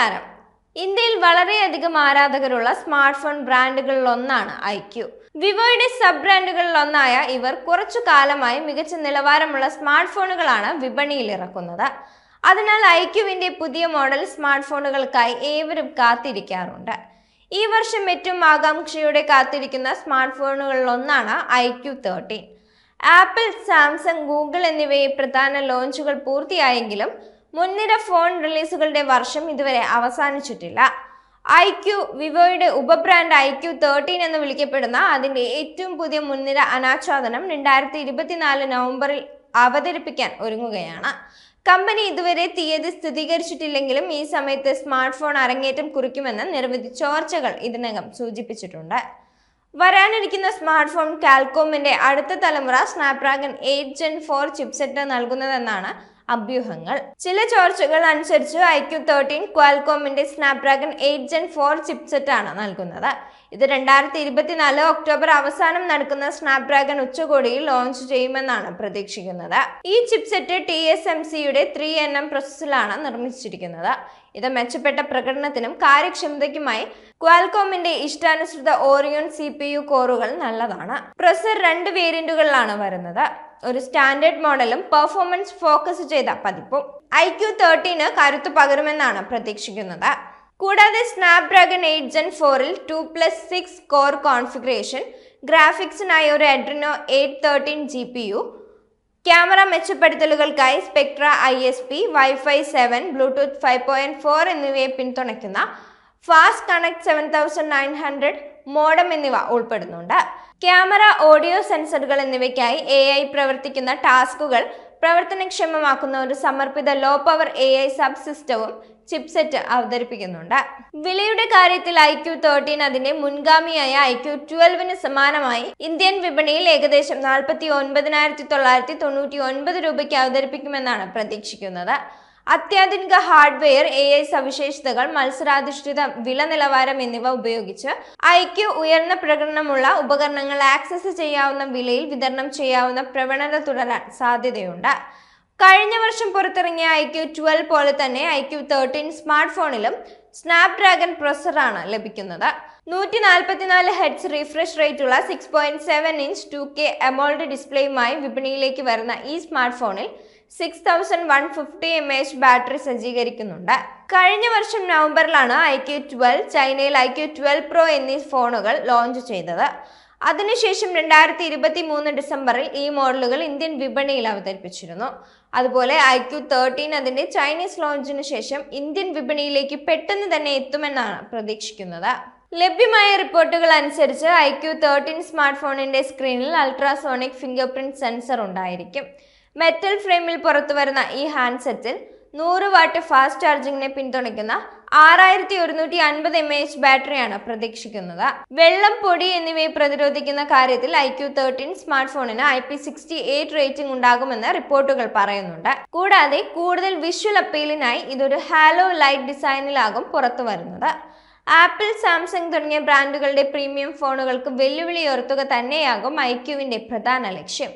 നമസ്കാരം. ഇന്ത്യയിൽ വളരെയധികം ആരാധകരുള്ള സ്മാർട്ട് ഫോൺ ബ്രാൻഡുകളിൽ ഒന്നാണ് ഐക്യു വിവോയുടെ സബ് ബ്രാൻഡുകളിൽ ഒന്നായ ഇവർ കുറച്ചു കാലമായി മികച്ച നിലവാരമുള്ള സ്മാർട്ട് ഫോണുകളാണ് വിപണിയിൽ ഇറക്കുന്നത്. അതിനാൽ ഐക്യുവിന്റെ പുതിയ മോഡൽ സ്മാർട്ട് ഫോണുകൾക്കായി ഏവരും കാത്തിരിക്കാറുണ്ട്. ഈ വർഷം ഏറ്റവും ആകാംക്ഷയോടെ കാത്തിരിക്കുന്ന സ്മാർട്ട് ഫോണുകളിൽ ഒന്നാണ് iQOO thirteen. Apple Samsung Google എന്നിവയെ പ്രധാന ലോഞ്ചുകൾ പൂർത്തിയായെങ്കിലും മുൻനിര ഫോൺ റിലീസുകളുടെ വർഷം ഇതുവരെ അവസാനിച്ചിട്ടില്ല. ഐ ക്യു വിവോയുടെ ഉപബ്രാൻഡ് ഐ ക്യു തേർട്ടീൻ എന്ന് വിളിക്കപ്പെടുന്ന അതിന്റെ ഏറ്റവും പുതിയ മുൻനിര അനാച്ഛാദനം രണ്ടായിരത്തി ഇരുപത്തിനാല് നവംബറിൽ അവതരിപ്പിക്കാൻ ഒരുങ്ങുകയാണ്. കമ്പനി ഇതുവരെ തീയതി സ്ഥിരീകരിച്ചിട്ടില്ലെങ്കിലും ഈ സമയത്ത് സ്മാർട്ട് ഫോൺ അരങ്ങേറ്റം കുറിക്കുമെന്ന് നിരവധി ചോർച്ചകൾ ഇതിനകം സൂചിപ്പിച്ചിട്ടുണ്ട്. വരാനിരിക്കുന്ന സ്മാർട്ട് ഫോൺ കാൽക്കോമിന്റെ അടുത്ത തലമുറ Snapdragon eight gen four chipset നൽകുന്നതെന്നാണ് അഭ്യൂഹങ്ങൾ. ചില ചോർച്ചകൾ അനുസരിച്ച് I Q thirteen ക്വാൽകോമിന്റെ Snapdragon eight gen four chipset ആണ് നൽകുന്നത്. ഇത് രണ്ടായിരത്തി ഇരുപത്തിനാല് ഒക്ടോബർ അവസാനം നടക്കുന്ന സ്നാപ്ഡ്രാഗൺ ഉച്ചകോടിയിൽ ലോഞ്ച് ചെയ്യുമെന്നാണ് പ്രതീക്ഷിക്കുന്നത്. ഈ ചിപ്സെറ്റ് ടി എസ് എം സിയുടെ ത്രീ എൻ എം പ്രോസസ്സിലാണ് നിർമ്മിച്ചിരിക്കുന്നത്. ഇത് മെച്ചപ്പെട്ട പ്രകടനത്തിനും കാര്യക്ഷമതയ്ക്കുമായി ക്വാൽകോമിന്റെ ഇഷ്ടാനുസൃത ഓറിയോൺ സി പി യു കോറുകൾ നല്ലതാണ്. പ്രൊസർ രണ്ട് വേരിയന്റുകളിലാണ് വരുന്നത്. ഒരു സ്റ്റാൻഡേർഡ് മോഡലും പെർഫോമൻസ് ഫോക്കസ് ചെയ്ത പതിപ്പും. ഐ ക്യു തേർട്ടീന് കരുത്ത് പകരുമെന്നാണ് പ്രതീക്ഷിക്കുന്നത്. കൂടാതെ സ്നാപ്ഡ്രാഗൺ എയ്റ്റ് ജെൻ ഫോറിൽ two plus six core configuration ഗ്രാഫിക്സിനായി ഒരു Adreno eight thirteen G P U camera മെച്ചപ്പെടുത്തലുകൾക്കായി Spectra I S P wifi seven Bluetooth five point four എന്നിവയെ പിന്തുണയ്ക്കുന്ന fast connect seven thousand nine hundred modem എന്നിവ ഉൾപ്പെടുന്നുണ്ട്. Camera audio സെൻസറുകൾ എന്നിവയ്ക്കായി A I പ്രവർത്തിക്കുന്ന ടാസ്കുകൾ പ്രവർത്തനക്ഷമമാക്കുന്ന ഒരു സമർപ്പിത low power A I sub സിസ്റ്റവും ചിപ്സെറ്റ് അവതരിപ്പിക്കുന്നുണ്ട്. വിലയുടെ കാര്യത്തിൽ ഐ ക്യു തേർട്ടീൻ അതിന്റെ മുൻഗാമിയായ ഐ ക്യു ട്വൽവിന് സമാനമായി ഇന്ത്യൻ വിപണിയിൽ ഏകദേശം നാൽപ്പത്തി ഒൻപതിനായിരത്തി തൊള്ളായിരത്തി തൊണ്ണൂറ്റി ഒൻപത് രൂപയ്ക്ക് അവതരിപ്പിക്കുമെന്നാണ് പ്രതീക്ഷിക്കുന്നത്. അത്യാധുനിക ഹാർഡ്വെയർ എ ഐ സവിശേഷതകൾ മത്സരാധിഷ്ഠിത വില നിലവാരം എന്നിവ ഉപയോഗിച്ച് ഐക്യു ഉയർന്ന പ്രകടനമുള്ള ഉപകരണങ്ങൾ ആക്സസ് ചെയ്യാവുന്ന വിലയിൽ വിതരണം ചെയ്യാവുന്ന പ്രവണത തുടരാൻ സാധ്യതയുണ്ട്. കഴിഞ്ഞ വർഷം പുറത്തിറങ്ങിയ ഐക്യു ട്വൽവ് പോലെ തന്നെ ഐക്യു തേർട്ടീൻ സ്മാർട്ട് ഫോണിലും സ്നാപ്ഡ്രാഗൺ പ്രൊസറാണ് ലഭിക്കുന്നത്. നൂറ്റി നാൽപ്പത്തിനാല് hertz refresh റേറ്റുള്ള six point seven inch two K AMOLED ഡിസ്പ്ലേയുമായി വിപണിയിലേക്ക് വരുന്ന ഈ സ്മാർട്ട് ഫോണിൽ six thousand one fifty M H battery സജ്ജീകരിക്കുന്നുണ്ട്. കഴിഞ്ഞ വർഷം നവംബറിലാണ് ഐ ക്യു ട്വൽവ് ചൈനയിൽ ഐ ക്യു ട്വൽവ് പ്രോ എന്നീ ഫോണുകൾ ലോഞ്ച് ചെയ്തത്. അതിനുശേഷം രണ്ടായിരത്തി ഇരുപത്തി മൂന്ന് ഡിസംബറിൽ ഈ മോഡലുകൾ ഇന്ത്യൻ വിപണിയിൽ അവതരിപ്പിച്ചിരുന്നു. അതുപോലെ ഐ ക്യു തേർട്ടീൻ അതിന്റെ ചൈനീസ് ലോഞ്ചിന് ശേഷം ഇന്ത്യൻ വിപണിയിലേക്ക് പെട്ടെന്ന് തന്നെ എത്തുമെന്നാണ് പ്രതീക്ഷിക്കുന്നത്. ലഭ്യമായ റിപ്പോർട്ടുകൾ അനുസരിച്ച് ഐ ക്യു തേർട്ടീൻ സ്മാർട്ട് ഫോണിന്റെ സ്ക്രീനിൽ അൾട്രാസോണിക് ഫിംഗർ പ്രിന്റ് സെൻസർ ഉണ്ടായിരിക്കും. മെറ്റൽ ഫ്രെയിമിൽ പുറത്തു വരുന്ന ഈ ഹാൻഡ്സെറ്റിൽ നൂറ് വാട്ട് ഫാസ്റ്റ് ചാർജിങ്ങിനെ പിന്തുണയ്ക്കുന്ന ആറായിരത്തി ഒരുന്നൂറ്റി അൻപത് എം എച്ച് ബാറ്ററിയാണ് പ്രതീക്ഷിക്കുന്നത്. വെള്ളം പൊടി എന്നിവയെ പ്രതിരോധിക്കുന്ന കാര്യത്തിൽ ഐ ക്യു തേർട്ടീൻ സ്മാർട്ട് ഫോണിന് I P sixty eight rating ഉണ്ടാകുമെന്ന് റിപ്പോർട്ടുകൾ പറയുന്നുണ്ട്. കൂടാതെ കൂടുതൽ വിഷ്വൽ അപ്പീലിനായി ഇതൊരു ഹാലോ ലൈറ്റ് ഡിസൈനിലാകും പുറത്തു വരുന്നത്. ആപ്പിൾ സാംസങ് തുടങ്ങിയ ബ്രാൻഡുകളുടെ പ്രീമിയം ഫോണുകൾക്ക് വെല്ലുവിളി ഉയർത്തുക തന്നെയാകും ഐക്യുവിന്റെ പ്രധാന ലക്ഷ്യം.